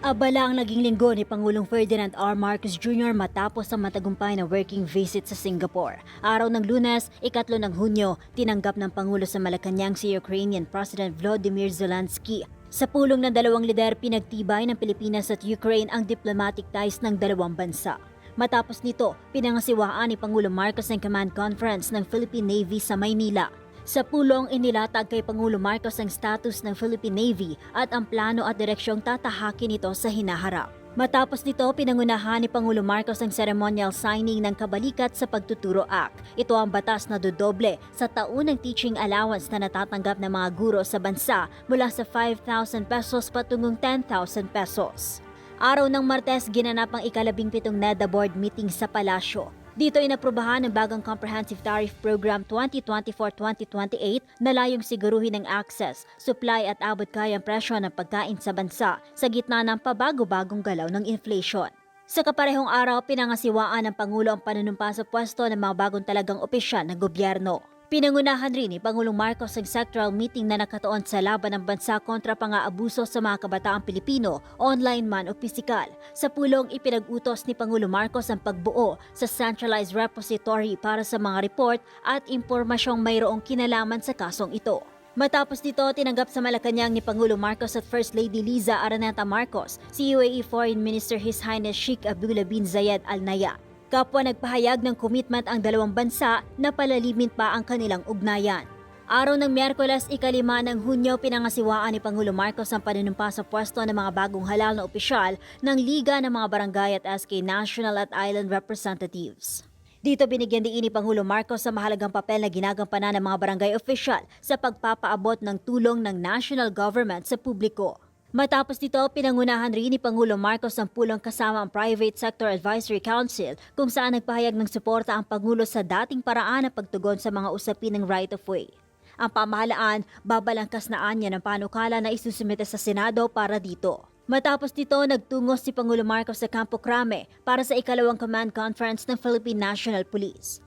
Abala ang naging linggo ni Pangulong Ferdinand R. Marcos Jr. matapos ang matagumpay na working visit sa Singapore. Araw ng lunes, ikatlo ng Hunyo, tinanggap ng Pangulo sa Malacanang si Ukrainian President Volodymyr Zelensky. Sa pulong ng dalawang lider, pinagtibay ng Pilipinas at Ukraine ang diplomatic ties ng dalawang bansa. Matapos nito, pinangasiwaan ni Pangulong Marcos ang command conference ng Philippine Navy sa Maynila. Sa pulong, inilatag kay Pangulo Marcos ang status ng Philippine Navy at ang plano at direksyong tatahakin ito sa hinaharap. Matapos nito, pinangunahan ni Pangulo Marcos ang ceremonial signing ng Kabalikat sa Pagtuturo Act. Ito ang batas na dodoble sa taon ng teaching allowance na natatanggap ng mga guro sa bansa mula sa 5,000 pesos patungong 10,000 pesos. Araw ng Martes, ginanap ang ikalabing pitong NEDA board meeting sa Palasyo. Dito inaprubahan ang bagong Comprehensive Tariff Program 2024-2028 na layong siguruhin ang access, supply at abot kayang presyo ng pagkain sa bansa sa gitna ng pabago-bagong galaw ng inflation. Sa kaparehong araw, pinangasiwaan ng Pangulo ang panunumpa sa pwesto ng mga bagong talagang opisyal ng gobyerno. Pinangunahan rin ni Pangulong Marcos ang sectoral meeting na nakatuon sa laban ng bansa kontra pang-aabuso sa mga kabataang Pilipino, online man o pisikal. Sa pulong, ipinag-utos ni Pangulo Marcos ang pagbuo sa centralized repository para sa mga report at impormasyong mayroong kinalaman sa kasong ito. Matapos nito, tinanggap sa Malacanang ni Pangulo Marcos at First Lady Liza Araneta Marcos, si UAE Foreign Minister His Highness Sheikh Abdullah bin Zayed Al Nahyan. Kapwa nagpahayag ng commitment ang dalawang bansa na palalimin pa ang kanilang ugnayan. Araw ng Miyerkules, ikalima ng Hunyo, pinangasiwaan ni Pangulo Marcos ang panunumpa sa pwesto ng mga bagong halal na opisyal ng Liga ng mga Barangay at SK National at Island Representatives. Dito binigyan din ni Pangulo Marcos sa mahalagang papel na ginagampanan ng mga barangay official sa pagpapaabot ng tulong ng national government sa publiko. Matapos nito, pinangunahan rin ni Pangulo Marcos ang pulong kasama ang Private Sector Advisory Council kung saan nagpahayag ng suporta ang Pangulo sa dating paraan ng pagtugon sa mga usapin ng right-of-way. Ang pamahalaan, babalangkas na anya ng panukala na isusumite sa Senado para dito. Matapos nito, nagtungo si Pangulo Marcos sa Campo Crame para sa ikalawang command conference ng Philippine National Police.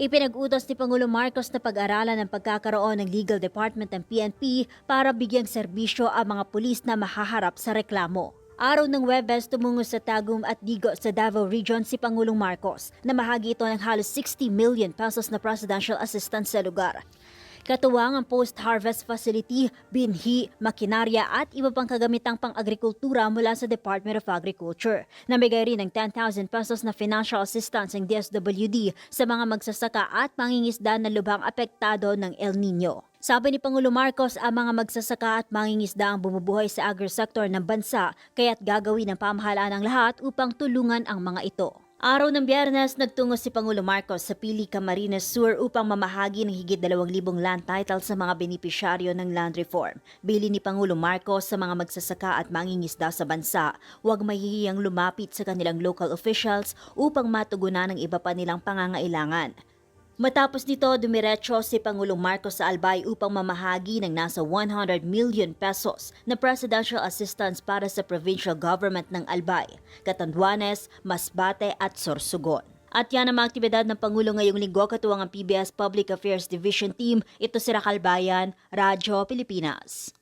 Ipinag-utos ni Pangulo Marcos na pag-aralan ng pagkakaroon ng Legal Department ng PNP para bigyang serbisyo ang mga pulis na mahaharap sa reklamo. Araw ng Webes tumungo sa Tagum at Digo sa Davao Region si Pangulong Marcos na mahagi ito ng halos 60 million pesos na presidential assistance sa lugar. Katuwang ang post-harvest facility, binhi, makinarya at iba pang kagamitang pang-agrikultura mula sa Department of Agriculture. Namigay rin ng 10,000 pesos na financial assistance ng DSWD sa mga magsasaka at mangingisda na lubhang apektado ng El Nino. Sabi ni Pangulo Marcos, ang mga magsasaka at mangingisda ang bumubuhay sa agri-sector ng bansa, kaya't gagawin ng pamahalaan ang lahat upang tulungan ang mga ito. Araw ng biyernes, nagtungo si Pangulo Marcos sa Pili Camarines Sur upang mamahagi ng higit 2,000 land titles sa mga benepisyaryo ng land reform. Bili ni Pangulo Marcos sa mga magsasaka at mangingisda sa bansa, huwag mahihiyang lumapit sa kanilang local officials upang matugunan ang iba pa nilang pangangailangan. Matapos nito, dumiretso si Pangulong Marcos sa Albay upang mamahagi ng nasa 100 million pesos na presidential assistance para sa provincial government ng Albay, Catanduanes, Masbate at Sorsogon. At yan ang mga aktibidad ng Pangulo ngayong linggo katuwang ang PBS Public Affairs Division Team. Ito si Rakalbayan, Radyo Pilipinas.